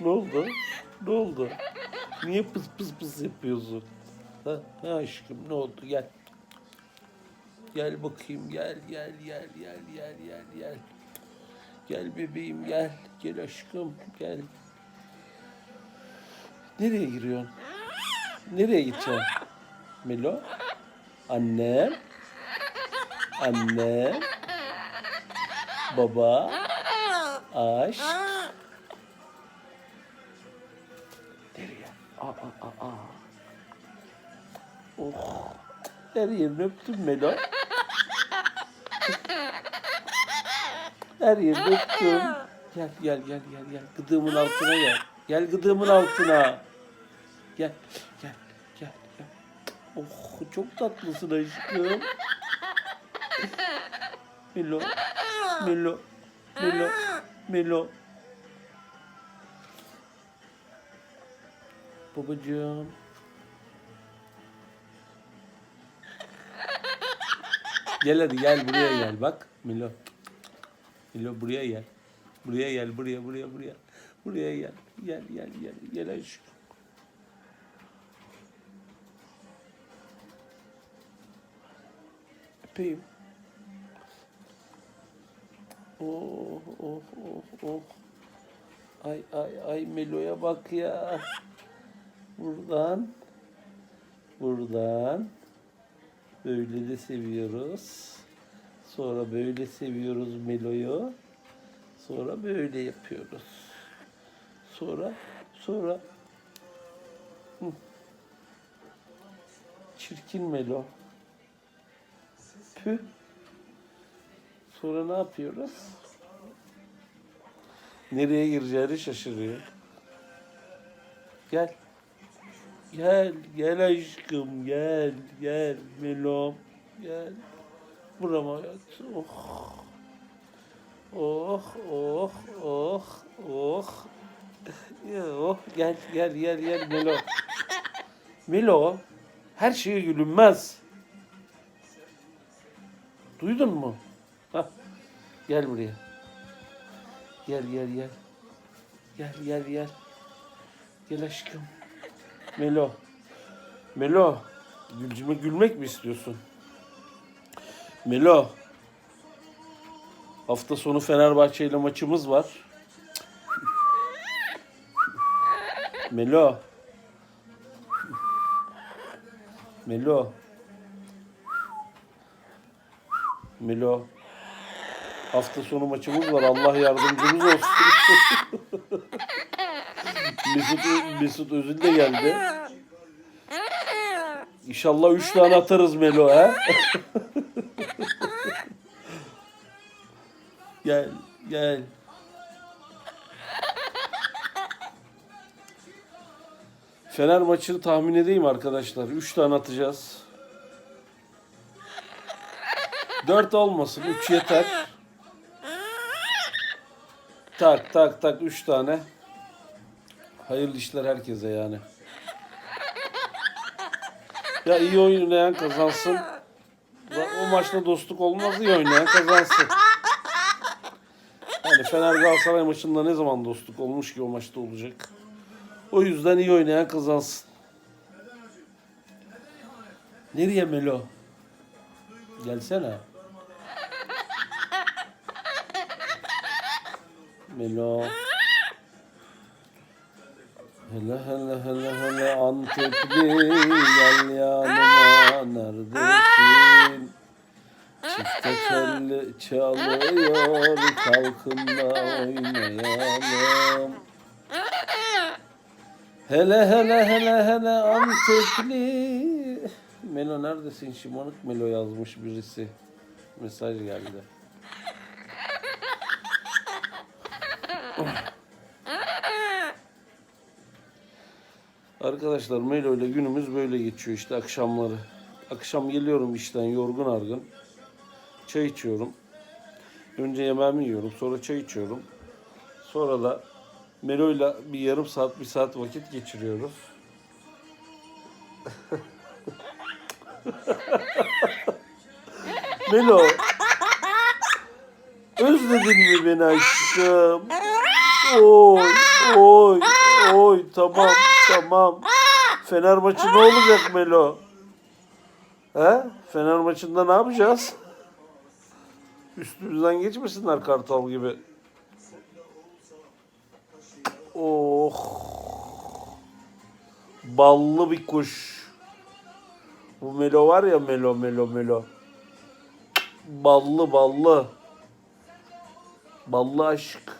ne oldu? Ne oldu? Niye pıs pıs pıs yapıyorsun? Ha, ha aşkım ne oldu? Gel. Gel bakayım gel gel gel gel gel gel gel. Gel bebeğim gel. Gel aşkım gel. Nereye giriyorsun? Nereye gideceksin? Melo? Annem? Annem? Baba? Aşk? Nereye? Aa, aa, aa. Oh. Her yerini öptüm Melo. Her yerini öptüm. Gel gel gel gel gel. Gıdığımın altına gel. Gel gıdığımın altına. Gel gel gel gel. Oh çok tatlısın aşkım. Melo. Melo. Melo. Melo. Babacığım. Gel hadi gel buraya gel bak. Milo. Milo buraya gel. Buraya gel buraya buraya buraya. Buraya gel. Gel gel gel. Gel aşkım. Öpeyim. Oh oh oh oh. Ay ay ay Melo'ya bak ya. Buradan. Buradan. Böyle de seviyoruz. Sonra böyle seviyoruz Melo'yu. Sonra böyle yapıyoruz. Sonra sonra. Çirkin Melo. Püh. Sonra ne yapıyoruz? Nereye gireceğini şaşırıyor. Gel. Gel, gel aşkım, gel, gel Melom, gel. Burama yat. Oh. Oh, oh, oh, oh. Oh, gel, gel, gel, gel Melo. Melo, her şeye gülünmez. Duydun mu? Gel buraya. Gel, gel, gel. Gel, gel, gel. Gel aşkım. Melo. Melo. Gülcüme gülmek mi istiyorsun? Melo. Hafta sonu Fenerbahçe ile maçımız var. Melo. Melo. Melo. Hafta sonu maçımız var. Allah yardımcımız olsun. Mesut, Mesut Özil de geldi. İnşallah üç tane atarız Melo ha. gel, gel. Fener maçını tahmin edeyim arkadaşlar. Üç tane atacağız. Dört olmasın. Üç yeter. Tak tak tak. Üç tane. Hayırlı işler herkese yani. Ya iyi oynayan kazansın. O maçta dostluk olmaz iyi oynayan kazansın. Yani Fener Galatasaray maçında ne zaman dostluk olmuş ki o maçta olacak. O yüzden iyi oynayan kazansın. Nereye Melo? Gelsene. Melo. Hele hele hele hele Antepli gel yanıma neredesin? Çifte telli çalıyor kalkın da oynayalım. Hele hele hele hele Antepli. Melo neredesin şımarık Melo yazmış birisi. Mesaj geldi. Arkadaşlar Melo ile günümüz böyle geçiyor işte akşamları. Akşam geliyorum işten yorgun argın. Çay içiyorum. Önce yemeğimi yiyorum. Sonra çay içiyorum. Sonra da Melo ile bir yarım saat, bir saat vakit geçiriyoruz. Melo. Özledin mi beni aşkım? Oy, oy, oy. Tamam, tamam. Fener maçı ne olacak Melo? He? Fener maçında ne yapacağız? Üstümüzden geçmesinler kartal gibi. Oh. Ballı bir kuş. Bu Melo var ya Melo Melo Melo. Ballı ballı. Ballı aşk.